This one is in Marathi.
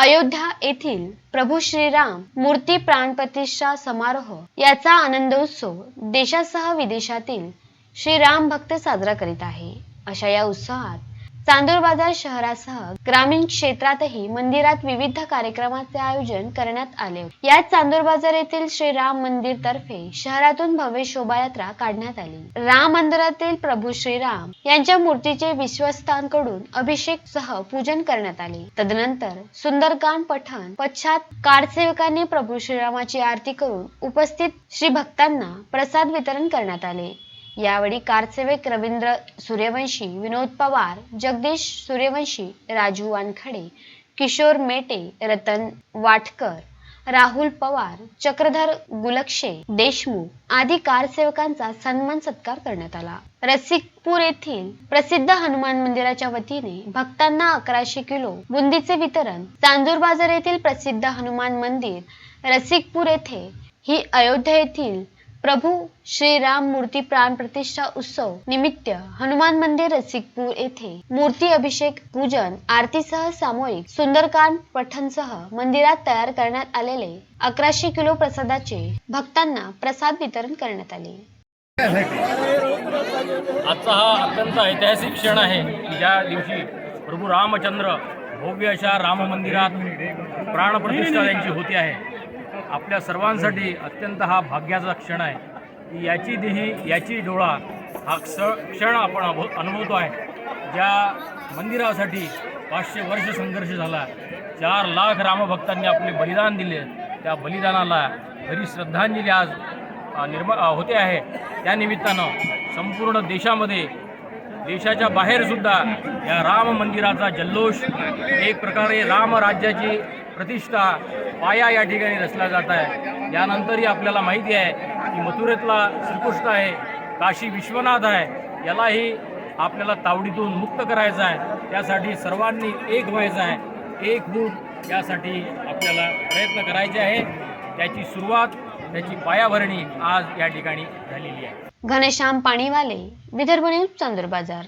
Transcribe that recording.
अयोध्या येथील प्रभू श्रीराम मूर्ती प्राणप्रतिष्ठा समारोह याचा आनंदोत्सव देशासह विदेशातील श्रीराम भक्त साजरा करीत आहे. अशा या उत्साहात चांदूर बाजार शहरासह ग्रामीण क्षेत्रातही मंदिरात विविध कार्यक्रमाचे आयोजन करण्यात आले. यात चांदूर बाजार येथील श्रीराम मंदिर तर्फे शहरातून भव्य शोभायात्रा काढण्यात आली. राम मंदिरातील प्रभू श्रीराम यांच्या मूर्तीचे विश्वस्तांकडून अभिषेक सह पूजन करण्यात आले. तदनंतर सुंदरकांड पठण पश्चात कारसेवकांनी प्रभू श्रीरामाची आरती करून उपस्थित श्री भक्तांना प्रसाद वितरण करण्यात आले. यावेळी कारसेवक रवींद्र सूर्यवंशी विनोद पवार जगदीश सूर्यवंशी राजू वानखडे किशोर मेटे रतन वाटकर राहुल पवार चक्रधर गुलक्षे देशमुख आदी कारसेवकांचा सन्मान सत्कार करण्यात आला. रसिकपूर येथील प्रसिद्ध हनुमान मंदिराच्या वतीने भक्तांना अकराशे किलो बुंदीचे वितरण चांदूर बाजार येथील प्रसिद्ध हनुमान मंदिर रसिकपूर येथे ही अयोध्या येथील प्रभू श्री राम मूर्ती प्राण प्रतिष्ठा उत्सव निमित्त हनुमान मंदिर रसिकपूर येथे मूर्ती अभिषेक पूजन आरतीसह सामूहिक सुंदरकांड पठणसह मंदिरात तयार करण्यात आलेले अकराशे किलो प्रसादाचे भक्तांना प्रसाद वितरण करण्यात आले. आजचा हा अत्यंत ऐतिहासिक क्षण आहे ज्या दिवशी प्रभू रामचंद्र भव्य अशा राम मंदिरात प्राणप्रतिष्ठा त्यांची होती आहे. आपल्या सर्वांसाठी अत्यंत हा भाग्याचा क्षण आहे. की याची देही याची डोळा हा क्ष क्षण आपण अनुभवतो आहे. ज्या मंदिरासाठी पाचशे वर्ष संघर्ष झाला चार लाख रामभक्तांनी आपले बलिदान दिले त्या बलिदानाला घरी श्रद्धांजली आज निर्म निर्मा होते आहे. त्या निमित्तानं संपूर्ण देशामध्ये देशाच्या बाहेरसुद्धा या राम मंदिराचा जल्लोष एक प्रकारे रामराज्याची प्रतिष्ठा पाया या ठिकाणी रचला जात आहे. यानंतरही आपल्याला माहिती आहे की मथुरेतला श्रीकृष्ण आहे काशी विश्वनाथ आहे यालाही आपल्याला तावडीतून मुक्त करायचं आहे. त्यासाठी सर्वांनी एक व्हायचं आहे एक बूट यासाठी आपल्याला प्रयत्न करायचे आहे. त्याची सुरुवात त्याची पायाभरणी आज या ठिकाणी झालेली आहे. घनश्याम पाणीवाले विदर्भ न्यूज चांदूर बाजार.